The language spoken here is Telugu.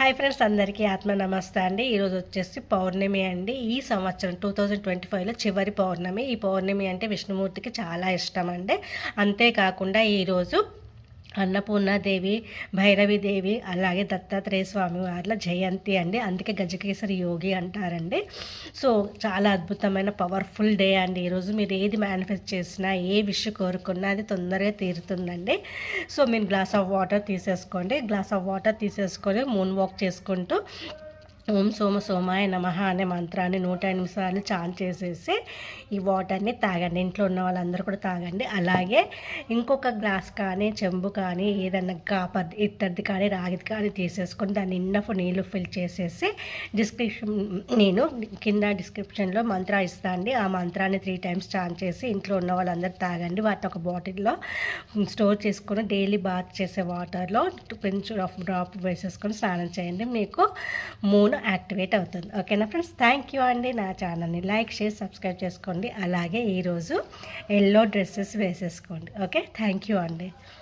హాయ్ ఫ్రెండ్స్ అందరికీ ఆత్మ నమస్తే అండి. ఈరోజు వచ్చేసి పౌర్ణమి అండి. ఈ సంవత్సరం టూ థౌజండ్ ట్వంటీ ఫైవ్లో చివరి పౌర్ణమి. ఈ పౌర్ణమి అంటే విష్ణుమూర్తికి చాలా ఇష్టం అండి. అంతేకాకుండా ఈరోజు అన్నపూర్ణాదేవి భైరవీదేవి అలాగే దత్తాత్రేయ స్వామి వార్ల జయంతి అండి. అందుకే గజకేసరి యోగి అంటారండి. సో చాలా అద్భుతమైన పవర్ఫుల్ డే అండి. ఈరోజు మీరు ఏది మేనిఫెస్ట్ చేసినా ఏ విష్ కోరుకున్నా అది తొందరగా తీరుతుందండి. సో మీరు గ్లాస్ ఆఫ్ వాటర్ తీసేసుకోండి. గ్లాస్ ఆఫ్ వాటర్ తీసేసుకొని మూన్ వాక్ చేసుకుంటూ ఓం సోమ సోమాయ నమ అనే మంత్రాన్ని నూట ఎనిమిది సార్లు చాన్ చేసేసి ఈ వాటర్ని తాగండి. ఇంట్లో ఉన్న వాళ్ళందరూ కూడా తాగండి. అలాగే ఇంకొక గ్లాస్ కానీ చెంబు కానీ ఏదన్నా కాపర్ ఇత్తడిది కానీ రాగిది కానీ తీసేసుకొని దాన్ని నిన్నపు నీళ్ళు ఫిల్ చేసేసి డిస్క్రిప్షన్ నేను కింద డిస్క్రిప్షన్లో మంత్ర ఇస్తా అండి. ఆ మంత్రాన్ని త్రీ టైమ్స్ చాన్ చేసి ఇంట్లో ఉన్న వాళ్ళందరూ తాగండి. వాటిని ఒక బాటిల్లో స్టోర్ చేసుకొని డైలీ బాత్ చేసే వాటర్లో కొంచెం డ్రాప్ డ్రాప్ వేసేసుకొని స్నానం చేయండి. మీకు మూడు యాక్టివేట్ అవుతుంది. ఓకేనా ఫ్రెండ్స్? థ్యాంక్ యూ అండి. నా ఛానల్ని లైక్ షేర్ సబ్స్క్రైబ్ చేసుకోండి. అలాగే ఈరోజు ఎల్లో డ్రెస్సెస్ వేసేసుకోండి. ఓకే? థ్యాంక్ యూ అండి.